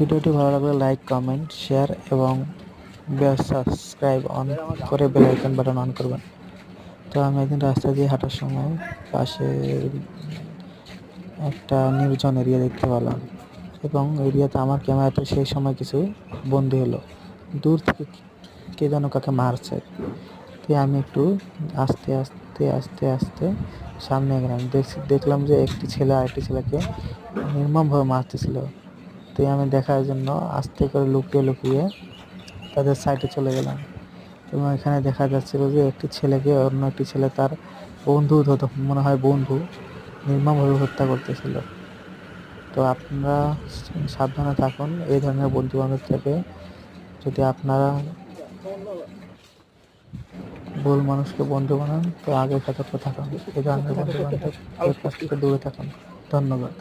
ভিডিওটি ভালো লাগলে লাইক, কমেন্ট, শেয়ার এবং সাবস্ক্রাইব অন করে বেল আইকন বাটন অন করবেন। তো আমি একদিন রাস্তা দিয়ে হাঁটার সময় পাশে একটা নির্জন এরিয়া দেখতে পেলাম এবং এরিয়াতে আমার ক্যামেরাতে সেই সময় কিছু বন্দি হলো। দূর থেকে কে যেন কাকে মারছে। তো আমি একটু আস্তে আস্তে আস্তে আস্তে সামনে গেলাম দেখলাম যে একটি ছেলে আরেকটি ছেলেকে নির্মমভাবে মারতেছিল। তো আমি দেখার জন্য আস্তে করে লুকিয়ে লুকিয়ে তাদের সাইডে চলে গেলাম। এবং এখানে দেখা যাচ্ছিল যে একটি ছেলেকে অন্য একটি ছেলে তার বন্ধু মনে হয় বন্ধু, নির্মমভাবে হত্যা করতেছিল। তো আপনারা সাবধানে থাকুন, এই ধরনের বন্ধু বান্ধব থেকে যদি আপনারা ভুল মানুষকে বন্ধু বানান, তো আগে সতর্ক থাকুন। এই ধরনের বন্ধু বান্ধব থেকে দূরে থাকুন। ধন্যবাদ।